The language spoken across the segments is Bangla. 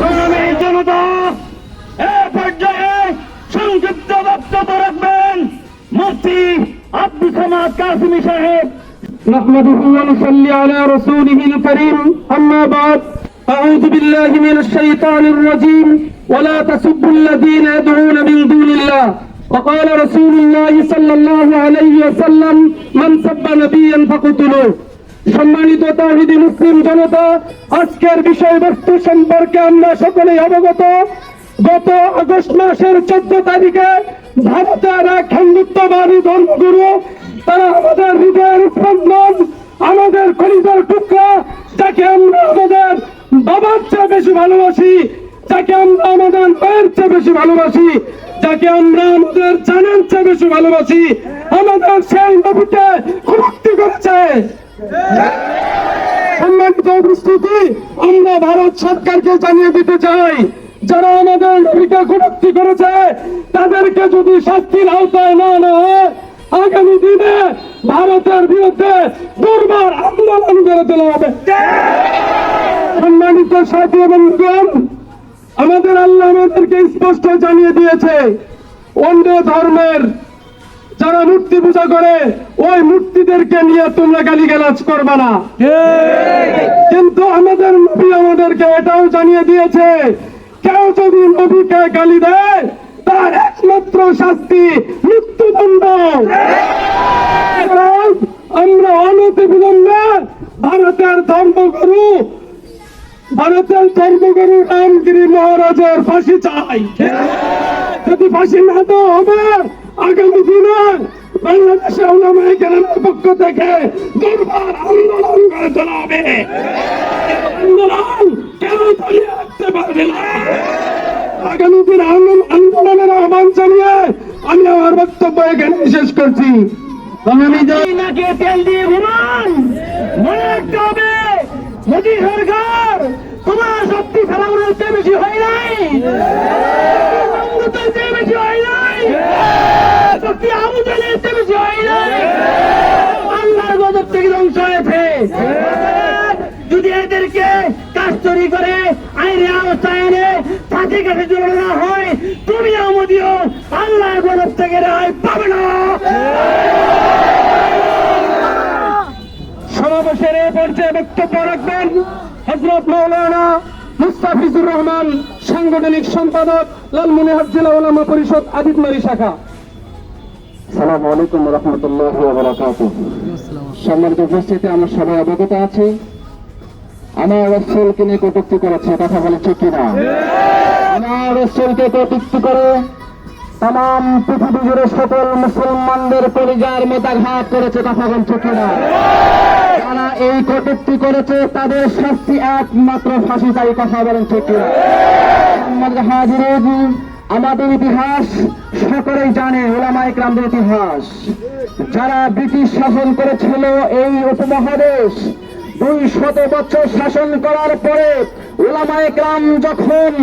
সংগ্রামী জনতা এ পর্যায়ে সংক্ষিপ্ত বক্তব্য রাখবেন মুফতি আব্দুল সামাদ কাসিমি সাহেব نحمده ونصلي على رسوله الكريم أما بعد أعوذ بالله من الشيطان الرجيم ولا تسبوا الذين يدعون من دون الله وقال رسول الله صلى الله عليه وسلم من سب نبيا فقتلوه সম্মানিত তাহিদি মুসলিম জনতা, আজকের বিষয়বস্তু সম্পর্কে আমরা সকলেই অবগত। গত আগস্ট মাসের চোদ্দ তারিখে ভারতের এক হিন্দুত্ববাদী ধর্মগুরু, তারা আমাদের হৃদয়ের স্পন্দন, আমাদের খনিজের টুকরা, যাকে আমরা আমাদের বাবার চেয়ে বেশি ভালোবাসি, যাকে আমরা আমাদের মায়ের চেয়ে বেশি ভালোবাসি, যাকে আমরা আমাদের জানার চেয়ে বেশি ভালোবাসি, আমাদের সেই নবীকে করেছে। সম্মানিত উপস্থিতি, আমরা ভারত সরকারকে জানিয়ে দিতে চাই, যারা আমাদের নবীকে গুরুত্ব করেছে, তাদেরকে যদি শাস্তির আওতায় না না হয়, আগামী দিনে ভারতের বিরুদ্ধে দুর্বার আন্দোলন গড়ে তোলা হবে। সম্মানিত সাথী বন্ধুগণ, আমাদের আল্লাহ আমাদেরকে স্পষ্ট জানিয়ে দিয়েছে অন্য ধর্মের যারা মূর্তি পূজা করে, ওই মূর্তিদেরকে নিয়ে তোমরা গালিগালাজ করবে না। কিন্তু আমাদের নবী আমাদেরকে এটাও জানিয়ে দিয়েছে, কেউ যদি নবীকে গালি দেয়, তার একমাত্র শাস্তি মৃত্যুদণ্ড। আমরা অনতি বিলম্বে ভারতের ধর্মগুরু ভারতের ধর্মগুরু রামগিরি মহারাজের ফাঁসি চাই। যদি ফাঁসি না দেওয়া হবে আগামী দিনে বাংলাদেশে ওলামাই কেরামের পক্ষ থেকে দুর্বার আন্দোলন করে তোলা আন্দোলন কেউ দলিয়ে রাখতে পারবে না? আগামী দিন আন্দোলন- আন্দোলনের আহ্বান জানিয়ে আমি আমার বক্তব্য এখানে শেষ করছি। দিন নাকে তেল দিয়ে ঘুমান মনে রাখতে হবে, মোদী সরকার তোমার শক্তি চেয়ে বেশি হয় নাই অমৃতের চেয়ে বেশি হয় নাই আমুদলের চেয়ে বেশি হয় নাই আল্লাহর গজব থেকে ধ্বংস হয়েছে যদি এদেরকে কাজ চুরি করে আইনে অবস্থায় এনে কাছে জড়ানো হয়, তুমি আমদিও আল্লাহর গজব থেকে পাবে না। সমাবেশের এ পর্যায়ে বক্তব্য রাখবেন হজরত মৌলানা মুস্তাফিজুর রহমান, সাংগঠনিক সম্পাদক লালমনিহাট জেলা ওলামা পরিষদ আদিতমারি শাখা। সালাম আলাইকুম রহমতুল্লাহ সম্মানিত উপস্থিতি সবাই অবগত আমার নিয়ে কটুক্তি করেছে, কথা কিনা আমার কটুক্তি করে তাম পৃথিবী জুড়ে সকল মুসলমানদের করেছে, কথা বলে ঠিক কিনা যারা এই কটুক্তি করেছে, তাদের শাস্তি একমাত্র ফাঁসি চাই কথা বলেন ঠিক আমাদের ইতিহাস সকলেই জানে ওলামাইক রামদের ইতিহাস। যারা ব্রিটিশ শাসন করেছিল এই উপমহাদেশ দুই শত বছর শাসন করার পরে ওলামায়ে গ্রাম যখন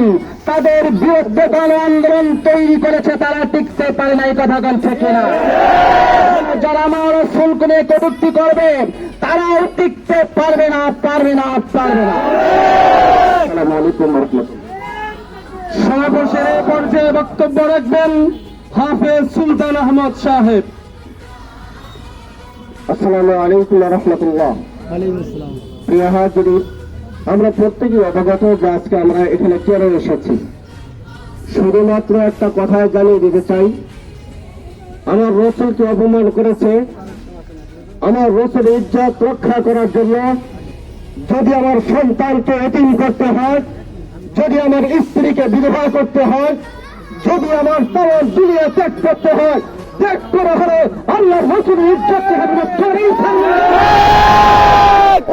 তাদের বিরুদ্ধে গণ আন্দোলন তৈরি করেছে তারা টিকতে পারে না এই কথা কোন থেকে না যারা আমার ফুলকুনে কটুক্তি করবে তারাও টিকতে পারবে না পারবে না পারবে না। সমাবেশের পর্যায়ে বক্তব্য রাখবেন হাফেজ সুলতান আহমদ সাহেব। আসসালামু আলাইকুম রহমতুল্লাহ। প্রিয় হাজির আমরা প্রত্যেকেই অবগত যে আজকে আমরা এখানে কেন এসেছি। শুধুমাত্র একটা কথা জানিয়ে দিতে চাই। আমার রসুলকে অপমান করেছে। আমার রসুল ইজ্জত রক্ষা করার জন্য যদি আমার সন্তানকে এতিম করতে হয় যদি আমার স্ত্রীকে বিবাহ করতে হয় যদি আমার তার দুনিয়া ত্যাগ করতে হয়, ত্যাগ করা হলে আল্লাহ রসুল ইজ্জত করেই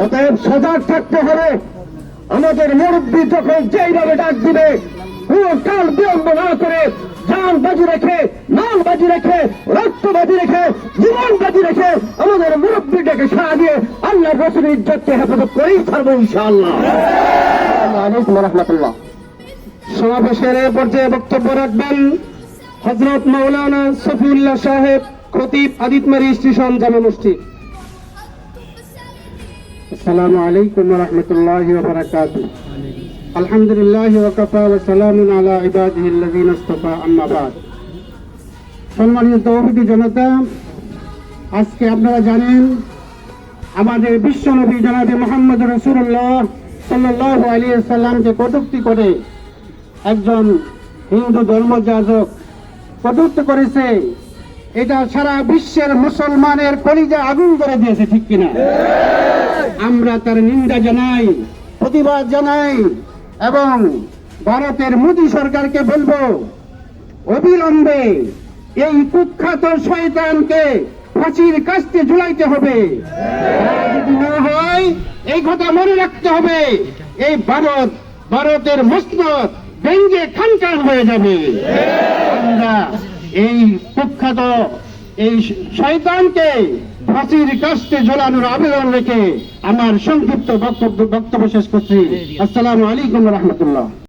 অতএব সজাগ থাকতে হবে। আমাদের মুরব্বী যখন যেইভাবে ডাক দিবে, পুরো কাল বিলম্ব না করে জান বাজি রেখে নাম বাজি রেখে, রক্ত বাজি রেখে, জীবন বাজি রেখে আমাদের মুরব্বীটাকে সারা দিয়ে আল্লাহ রসুল ইজ্জতকে হেফাজত করেই ছাড়বো ইনশাআল্লাহ। আলাইকুম রহমতুল্লাহ। সমাবেশের পর্যায়ে বক্তব্য রাখবেন হজরত মৌলানা সফিউল্লাহ সাহেব, খতিব আদিতমারি স্টেশন জামা মসজিদ। আসসালামু আলাইকুম আলহামদুলিল্লাহ ওয়া সালামুন আলা ইবাদিহি আল্লাযিনা ইসতাফা, আম্মা বাদ। সম্মানিত তৌহিদি জনতা, আজকে আপনারা জানেন, আমাদের বিশ্বনবী জনাবে মোহাম্মদ রসুল্লাহ সাল্লাহ আলী সাল্লামকে কটুক্তি করে একজন হিন্দু ধর্মযাজক কটুক্তি করেছে, এটা সারা বিশ্বের মুসলমানের কলিজা আগুন করে দিয়েছে, ঠিক কিনা? আমরা তার নিন্দা জানাই, প্রতিবাদ জানাই, এবং ভারতের মোদী সরকারকে বলব, অবিলম্বে এই কুখ্যাত শয়তানকে ফাঁসির কাস্তে ঝুলাইতে হবে। যদি না হয়, এই কথা মনে রাখতে হবে, এই ভারত, ভারতের মসনদ ভেঙ্গে খানকার হয়ে যাবে। আমরা এই কুখ্যাত, এই শয়তানকে ফাঁসির কাস্তে ঝোলানোর আবেদন রেখে আমার সংক্ষিপ্ত বক্তব্য বক্তব্য শেষ করছি। আসসালামু আলাইকুম রহমতুল্লাহ।